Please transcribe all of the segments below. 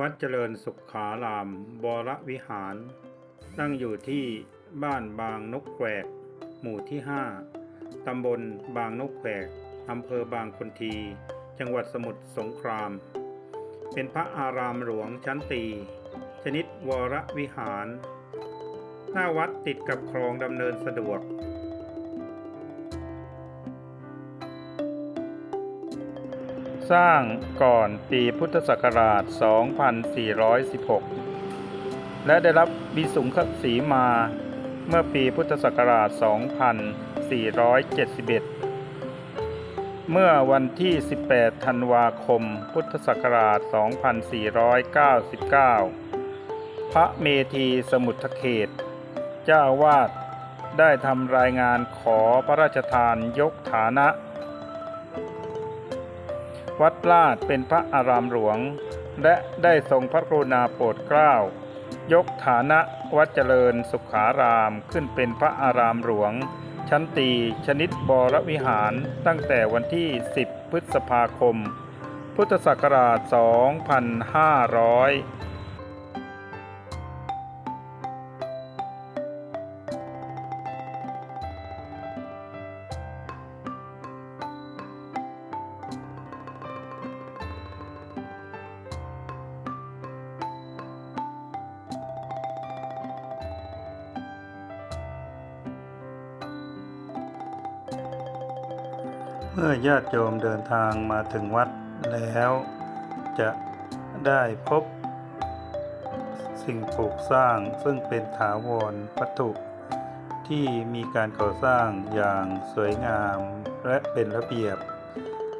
วัดเจริญสุขขารามบรวิหาร ตั้งอยู่ที่บ้านบางนกแขวก หมู่ที่ 5 ตำบลบางนกแขวก อำเภอบางคนที จังหวัดสมุทรสงคราม เป็นพระอารามหลวงชั้นตี ชนิดวรวิหาร หน้าวัดติดกับคลองดำเนินสะดวก สร้างก่อนปีพุทธศักราช 2416 และได้รับบิสุงคสีมาเมื่อปีพุทธศักราช 2471 เมื่อวันที่ 18 ธันวาคม พุทธศักราช 2499 พระเมธีสมุทรเขต เจ้าวาดได้ทำรายงานขอพระราชทานยกฐานะ วัดลาดเป็นพระอารามหลวง และได้ทรงพระกรุณาโปรดเกล้ายกฐานะวัดเจริญสุขารามขึ้นเป็นพระอารามหลวง ชั้นตีชนิดบรวิหารตั้งแต่วันที่ 10 พฤษภาคม พุทธศักราช 2500 เมื่อญาติโยมเดินทางมาถึงวัดแล้ว จะได้พบ สิ่งปลูกสร้างซึ่งเป็นถาวรวัตถุ ที่มีการก่อสร้างอย่างสวยงามและเป็นระเบียบ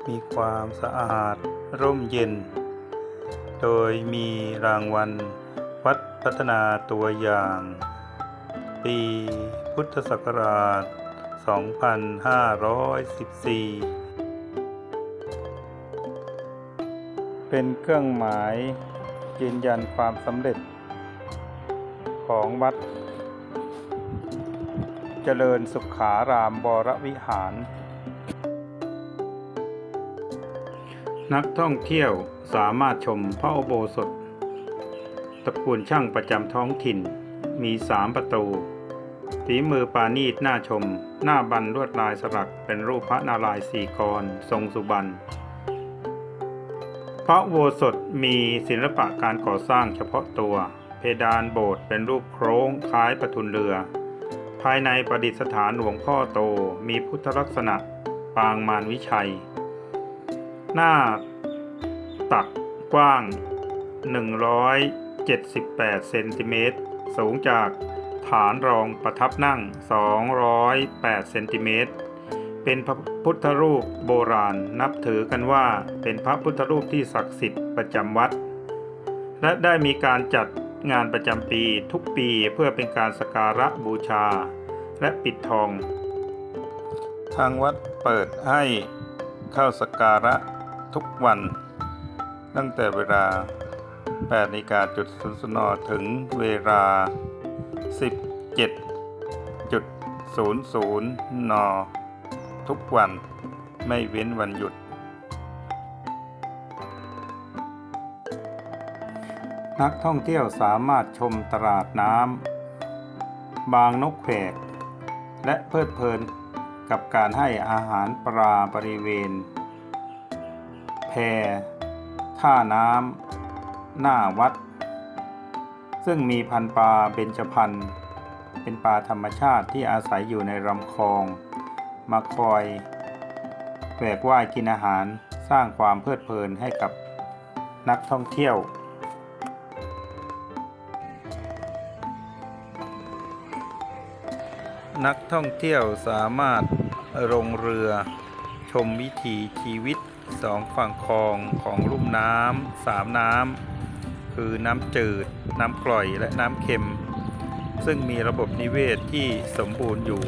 มีความสะอาดร่มเย็น โดยมีรางวัลวัดพัฒนาตัวอย่าง ปีพุทธศักราช 2514 เป็นเครื่องหมายยืนยันความสำเร็จ ของวัด เจริญสุขารามบรวิหาร นักท่องเที่ยวสามารถชมพระอุโบสถตระกูลช่างประจำท้องถิ่นมีสามประตู ฝีมือปานีตน่าชม หน้าบันลวดลายสลักเป็นรูปพระนารายณ์สี่กรทรงสุบรรณพระโบสถมีศิลปะการก่อสร้างเฉพาะตัว เพดานโบสถ์เป็นรูปโครงคล้ายประทุนเรือ ภายในประดิษฐานหลวงพ่อโตมีพุทธลักษณะปางมารวิชัย หน้าตักกว้าง 178 เซนติเมตร สูงจาก ฐานรองประทับนั่ง 208เซนติเมตร เป็นพระพุทธรูปโบราณนับถือกันว่าเป็นพระพุทธรูปที่ศักดิ์สิทธิ์ประจำวัด และได้มีการจัดงานประจำปีทุกปีเพื่อเป็นการสการะบูชา และปิดทอง ทางวัดเปิดให้เข้าสการะทุกวัน ตั้งแต่เวลา8นาฬิกาจุดศูนย์นถึงเวลา 17จุดศูนย์ศูนย์นทุกวันไม่เว้นวันหยุด นักท่องเที่ยวสามารถชมตลาดน้ำ บางนกแขก และเพลิดเพลินกับการให้อาหารปลาบริเวณ แพท่าน้ำ หน้าวัด ซึ่งมีพันธุ์ปลาเบญจพรรณเป็นปลาธรรมชาติที่อาศัยอยู่ในลำคลอง มาคอยแหวกว่ายกินอาหารสร้างความเพลิดเพลินให้กับนักท่องเที่ยวนักท่องเที่ยวสามารถลงเรือชมวิถีชีวิตสองฝั่งคลองของลุ่มน้ำสามน้ำ คือน้ำจืด น้ำกร่อยและน้ำเค็ม ซึ่งมีระบบนิเวศที่สมบูรณ์อยู่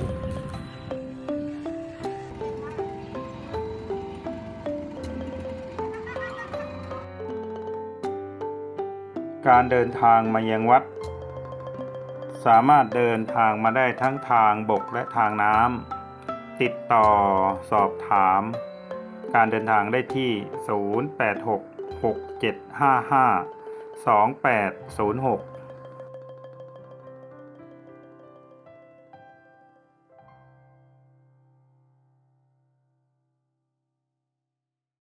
การเดินทางมายังวัด สามารถเดินทางมาได้ทั้งทางบกและทางน้ำติดต่อสอบถาม การเดินทางได้ที่ 086 6755 2806